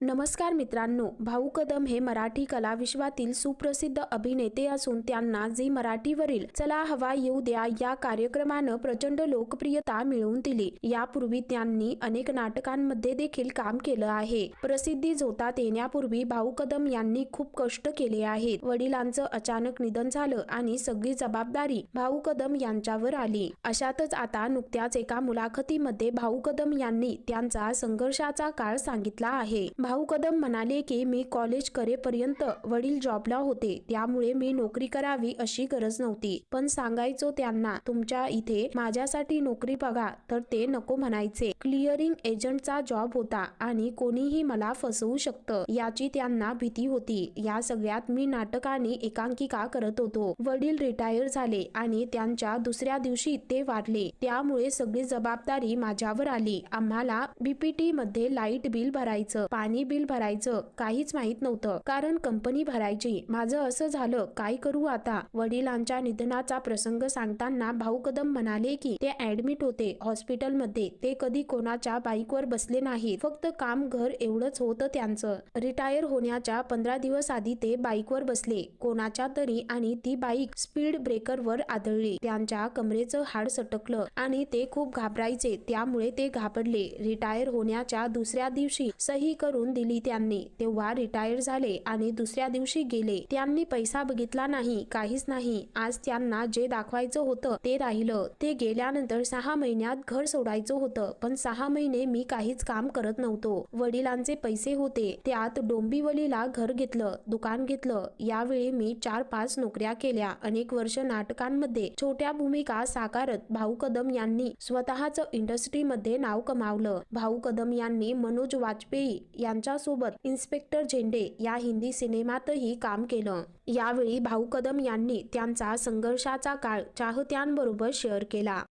नमस्कार मित्रांनो भाऊ कदम हे मराठी कला विश्वातील सुप्रसिद्ध अभिनेते असून त्यांना झी मराठीवरील चला हवा येऊ द्या या कार्यक्रमानं प्रचंड लोकप्रियता मिळवून दिली. यापूर्वी त्यांनी अनेक नाटकांमध्ये देखील काम केलं आहे. प्रसिद्धी झोतात येण्यापूर्वी भाऊ कदम यांनी खूप कष्ट केले आहेत. वडिलांचं अचानक निधन झालं आणि सगळी जबाबदारी भाऊ कदम यांच्यावर आली. अशातच आता नुकत्याच एका मुलाखतीमध्ये भाऊ कदम यांनी त्यांचा संघर्षाचा काळ सांगितला आहे. भाऊ कदम म्हणाले की मी कॉलेज करेपर्यंत वडील जॉबला होते. त्यामुळे मी नोकरी करावी अशी गरज नव्हती. पण सांगायचो त्यांना तुमच्या इथे माझ्यासाठी नोकरी बघा तर ते नको म्हणायचे. क्लिअरिंग एजंटचा जॉब होता आणि कोणीही मला फसवू शकतं याची त्यांना भीती होती. या सगळ्यात मी नाटक आणि एकांकिका करत होतो. वडील रिटायर झाले आणि त्यांच्या दुसऱ्या दिवशी ते वाढले. त्यामुळे सगळी जबाबदारी माझ्यावर आली. आम्हाला बीपीटी मध्ये लाइट बिल भरायचं. पाणी बिल भरायचं काहीच माहीत नव्हतं. कारण कंपनी भरायची. माझं असं झालं काय करू आता? वडिलांच्या निधनाचा प्रसंग सांगताना भाऊ कदम म्हणाले की ते ऍडमिट होते हॉस्पिटलमध्ये ते कधी कोणाच्या बाईकवर बसले नाहीत फक्त काम घर एवढंच होतं त्यांचं. रिटायर होण्याच्या पंधरा दिवस आधी ते बाईकवर बसले. कोणाच्या तरी आणि ती बाईक स्पीड ब्रेकरवर आदळली. त्यांच्या कमरेचं हाड सटकलं आणि ते खूप घाबरायचे. त्यामुळे ते घाबरले. रिटायर होण्याच्या दुसऱ्या दिवशी सही करून दिली त्यांनी. तेव्हा रिटायर झाले आणि दुसऱ्या दिवशी गेले. त्यांनी पैसा बघितला नाही काहीच नाही. आज त्यांना जे दाखवायचं होतं ते राहिलं. ते गेल्यानंतर सहा महिन्यात घर सोडायचं होतं पण सहा महिने मी काहीच काम करत नव्हतो. वडिलांचे पैसे होते. त्यात डोंबिवलीला घर घेतलं दुकान घेतलं. यावेळी मी चार पाच नोकऱ्या केल्या. अनेक वर्ष नाटकांमध्ये छोट्या भूमिका साकारत भाऊ कदम यांनी स्वतःच इंडस्ट्रीमध्ये नाव कमावलं. भाऊ कदम यांनी मनोज वाजपेयी यांच्यासोबत इन्स्पेक्टर झेंडे या हिंदी सिनेमातही काम केलं. यावेळी भाऊ कदम यांनी त्यांचा संघर्षाचा काळ चाहत्यांबरोबर शेअर केला.